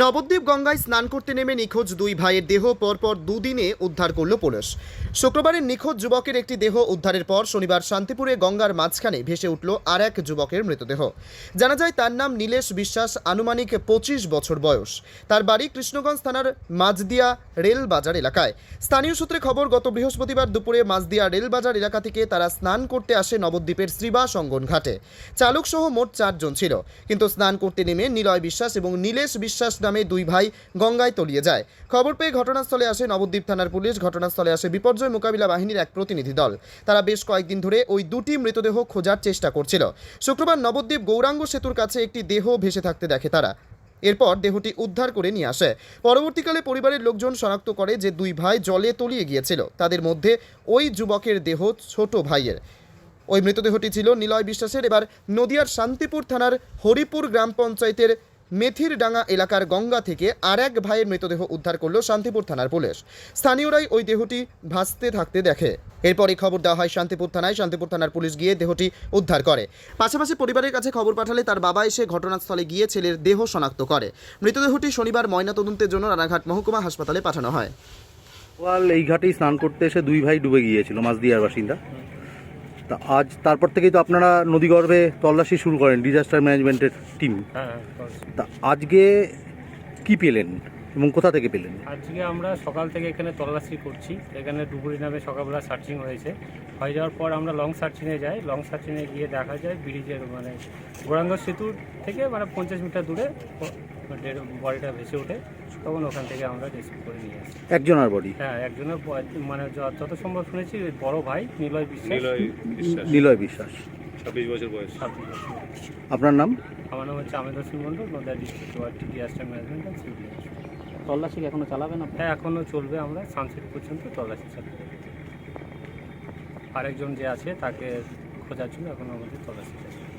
নবদ্বীপ গঙ্গায় স্নান করতে নেমে নিখোঁজ দুই ভাইয়ের দেহ পরপর দুদিনে উদ্ধার করল পুলিশ। শুক্রবারের নিখোঁজ যুবকের একটি দেহ উদ্ধারের পর শনিবার শান্তিপুরে গঙ্গার মাঝখানে ভেসে উঠল আর এক যুবকের মৃতদেহ। জানা যায়, তার নাম নীলেশ বিশ্বাস, আনুমানিক পঁচিশ বছর বয়স। তার বাড়ি কৃষ্ণগঞ্জ থানার মাঝদিয়া রেল বাজার এলাকায়। স্থানীয় সূত্রে খবর, গত বৃহস্পতিবার দুপুরে মাঝদিয়া রেল বাজার এলাকা থেকে তারা স্নান করতে আসে নবদ্বীপের শ্রীবাস সঙ্গন ঘাটে। চালক সহ মোট চারজন ছিল। কিন্তু স্নান করতে নেমে নিলয় বিশ্বাস এবং নীলেশ বিশ্বাস নামে দুই ভাই গঙ্গায় তলিয়ে যায়। খবর পেয়ে ঘটনাস্থলে আসে নবদ্বীপ থানার পুলিশ। ঘটনাস্থলে আসে বিপর্যয় মোকাবিলা বাহিনীর এক প্রতিনিধি দল। তারা বেশ কয়েকদিন ধরে ওই দুটি মৃতদেহ খোঁজার চেষ্টা করছিল। শুক্রবার নবদ্বীপ গৌরাঙ্গ সেতুর কাছে একটি দেহ ভেসে থাকতে দেখে তারা। এরপর দেহটি উদ্ধার করে নিয়ে আসে। পরবর্তীকালে পরিবারের লোকজন শনাক্ত করে যে দুই ভাই জলে তলিয়ে গিয়েছিল। তাদের মধ্যে ওই যুবকের দেহ ছোট ভাইয়ের। ওই মৃতদেহটি ছিল নিলয় বিশ্বাসের। এবার নদিয়ার শান্তিপুর থানার হরিপুর গ্রাম পঞ্চায়েতের মেথিরডাঙ্গা এলাকার গঙ্গা থেকে আর এক ভাইয়ের মৃতদেহ উদ্ধার করল শান্তিপুর থানার পুলিশ। স্থানীয়রাই ওই দেহটি ভাসতে থাকতে দেখে। এরপরই খবর দেওয়া হয় শান্তিপুর থানায়। শান্তিপুর থানার পুলিশ গিয়ে দেহটি উদ্ধার করে। পাশাপাশি পরিবারের কাছে খবর পাঠালে তার বাবা এসে ঘটনাস্থলে গিয়ে ছেলের দেহ শনাক্ত করে। মৃতদেহটি শনিবার ময়নাতদন্তের জন্য রানাঘাট মহকুমা হাসপাতালে পাঠানো হয়। এই ঘাটেই স্নান করতে এসে দুই ভাই ডুবে গিয়েছিল মাঝদিয়ার বাসিন্দা। তা আজ তারপর থেকেই তো আপনারা নদীগর্ভে তল্লাশি শুরু করেন ডিজাস্টার ম্যানেজমেন্টের টিম তা আজকে কি পেলেন? এবং কোথা থেকে পেলেন? আজকে আমরা সকাল থেকে এখানে তল্লাশি করছি। এখানে ডুবুরি নামে সকালবেলা সার্চিং হয়েছে। হয়ে যাওয়ার পর আমরা লং সার্চিংয়ে যাই। লং সার্চিংয়ে গিয়ে দেখা যায় ব্রিজের মানে গোরাঙ্গ সেতুর থেকে মানে পঞ্চাশ মিটার দূরে বডিটা ভেসে ওঠে। তখন ওখান থেকে আমরা রেস্কিউ করে নিয়ে আসি। একজনের বডি হ্যাঁ একজনের মানে য- যত সম্ভব শুনেছি ওই বড় ভাই নিলয় বিশ্বাস। নিলয় বিশ্বাস। ছাব্বিশ বছর বয়স। আপনার নাম? আমার নাম হচ্ছে Ahmed Hossain Mondal Nadia district ward disaster management and civil তল্লাশি এখনও চালাবেন আপনি হ্যাঁ এখনও চলবে আমরা, সানসেট পর্যন্ত তল্লাশি চালাবো। আরেকজন যে আছে, তাকে খোঁজার জন্য এখনও আমাদের তল্লাশি চালাবে।